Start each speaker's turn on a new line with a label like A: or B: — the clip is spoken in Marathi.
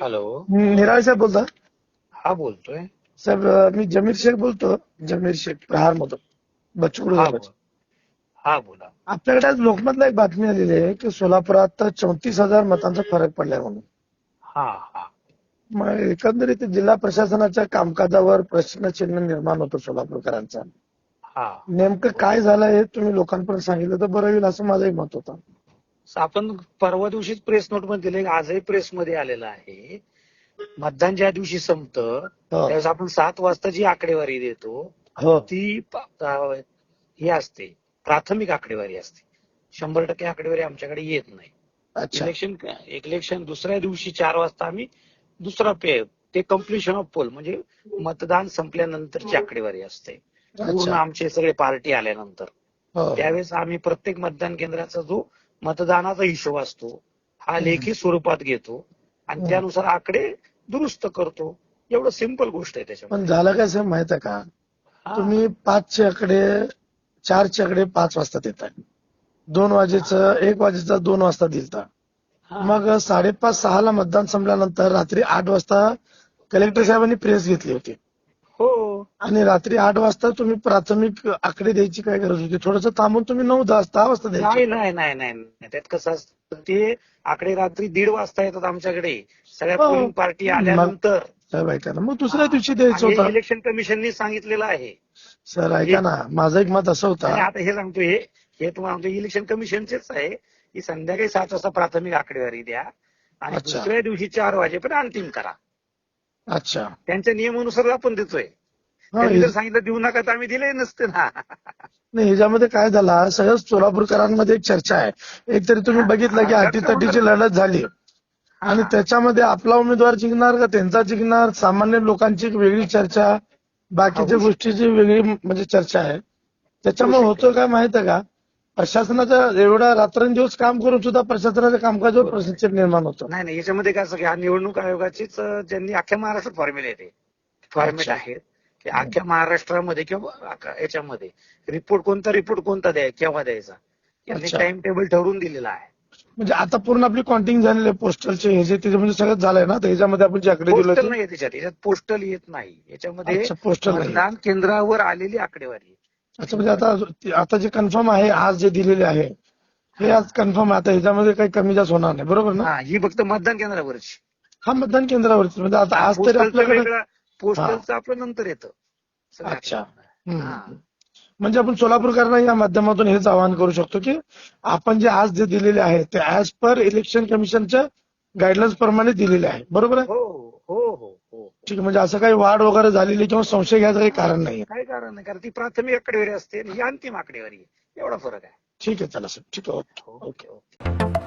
A: हॅलो.
B: निराळे साहेब बोलता?
A: हा बोलतोय.
B: साहेब अं, मी जमीर शेख बोलतो. जमीर शेख प्रहार मधून. बच्चूकडू
A: हा. बोल.
B: आपल्याकडे आज लोकमतला एक बातमी आलेली आहे की सोलापुरात चौतीस हजार मतांचा फरक पडलाय म्हणून.
A: हा हा.
B: मग एकंदरीत जिल्हा प्रशासनाच्या कामकाजावर प्रश्नचिन्ह निर्माण होतो सोलापूरकरांचा.
A: हा.
B: नेमकं काय झालं हे तुम्ही लोकांपर्यंत सांगितलं तर बरं होईल असं माझंही मत होतं.
A: आपण परवा दिवशीच प्रेस नोटमध्ये दिले आजही प्रेस मध्ये आलेलं आहे. मतदान ज्या दिवशी संपतं
B: हो.
A: त्यावेळेस आपण सात वाजता जी आकडेवारी देतो
B: हो.
A: ती हे असते. प्राथमिक आकडेवारी असते. शंभर टक्के आकडेवारी आमच्याकडे येत नाही. इलेक्शन इलेक्शन दुसऱ्या दिवशी चार वाजता आम्ही दुसरा पे ते कम्प्लिशन ऑफ पोल म्हणजे मतदान संपल्यानंतरची आकडेवारी असते. पूर्ण आमचे सगळे पार्टी आल्यानंतर.
B: हो.
A: त्यावेळेस आम्ही प्रत्येक मतदान केंद्राचा जो मतदानाचा हिशोब असतो. हा लेखी स्वरूपात घेतो आणि. त्यानुसार आकडे दुरुस्त करतो. एवढं सिंपल गोष्ट आहे त्याच्यामध्ये.
B: पण झालं काय साहेब माहीत आहे का. तुम्ही पाचच्या आकडे चारच्या आकडे पाच वाजता देताय दोन वाजेचं एक वाजेचा दोन वाजता दिलता. मग साडेपाच सहाला मतदान संपल्यानंतर रात्री आठ वाजता कलेक्टर साहेबांनी प्रेस घेतली होती. आणि रात्री आठ वाजता तुम्ही प्राथमिक आकडे द्यायची काय गरज होती? थोडस थांबून तुम्ही नऊ दहा दहा वाजता द्यायची.
A: नाही नाही नाही नाही नाही. त्यात कसं असतं ते आकडे रात्री दीड वाजता येतात आमच्याकडे. सगळ्या
B: हो.
A: पोलिंग पार्टी आल्यानंतर.
B: साहेब ऐका ना. मग दुसऱ्या दिवशी द्यायचं होतं.
A: इलेक्शन कमिशननी सांगितलेलं आहे.
B: सर ऐका ना. माझं एक मत असं होतं.
A: आता हे सांगतो हे हे तुम्हाला इलेक्शन कमिशनचेच आहे. की संध्याकाळी सात वाजता प्राथमिक आकडेवारी द्या. आणि. दुसऱ्या दिवशी चार वाजेपर्यंत अंतिम करा.
B: अच्छा.
A: त्यांच्या नियमानुसार आपण देतोय. त्यांनी जर
B: हे-
A: सांगितलं देऊ नका तर आम्ही दिले नसते ना.
B: नाही ह्याच्यामध्ये काय झाला? सगळं सोलापूरकरांमध्ये एक चर्चा आहे. एक तरी तुम्ही बघितलं की अटीतटीची लढत झाली. आणि त्याच्यामध्ये आपला उमेदवार जिंकणार का त्यांचा जिंकणार? सामान्य लोकांची एक वेगळी चर्चा. बाकीच्या
A: हा,
B: गोष्टीची वेगळी म्हणजे चर्चा आहे. त्याच्यामुळे. होतं काय माहीत आहे का? प्रशासनाचं एवढा रात्रंदिवस काम करून सुद्धा प्रशासनाच्या कामकाजावर प्रश्नचिन्ह निर्माण होतं.
A: नाही नाही याच्यामध्ये काय हा निवडणूक आयोगाचीच ज्यांनी अख्ख्या महाराष्ट्रात फॉर्म्युले फॉर्मेट. आहेत. की अख्ख्या महाराष्ट्रामध्ये किंवा याच्यामध्ये. रिपोर्ट कोणता रिपोर्ट कोणता द्याय केव्हा द्यायचा? यांनी. टाइम टेबल ठरवून दिलेला आहे.
B: म्हणजे आता पूर्ण आपली काउंटिंग झालेली आहे पोस्टलचे हे जे म्हणजे सगळं झालंय ना? तर ह्याच्यामध्ये आपण जे आकडे
A: पोस्टल नाही त्याच्यात याच्यात पोस्टल येत नाही. याच्यामध्ये
B: पोस्टल
A: मतदान केंद्रावर आलेली आकडेवारी.
B: अच्छा म्हणजे आता आता जे कन्फर्म आहे आज जे दिलेले आहे हे आज कन्फर्म आहे. आता ह्याच्यामध्ये काही कमी जास्त होणार नाही. बरोबर ना?
A: हा फक्त मतदान केंद्रावरची.
B: हा मतदान केंद्रावरती म्हणजे आता आज तरी आपल्याकडे
A: पोस्टलचं आपलं नंतर येतं.
B: अच्छा.
A: हा.
B: म्हणजे आपण सोलापूरकरांना या माध्यमातून हेच आवाहन करू शकतो की आपण जे आज जे दिलेले आहे ते ऍज पर इलेक्शन कमिशनच्या गाईडलाईन्स प्रमाणे दिलेले आहे. बरोबर आहे?
A: हो हो हो हो.
B: ठीक आहे म्हणजे असं काही वाढ वगैरे झालेली किंवा संशय घ्यायचं काही कारण नाही
A: काय कारण नाही कारण ती प्राथमिक आकडेवारी असते आणि ही अंतिम आकडेवारी आहे. एवढा फरक आहे.
B: ठीक आहे चला सर. ठीक आहे ओके.
A: ओके. ओके.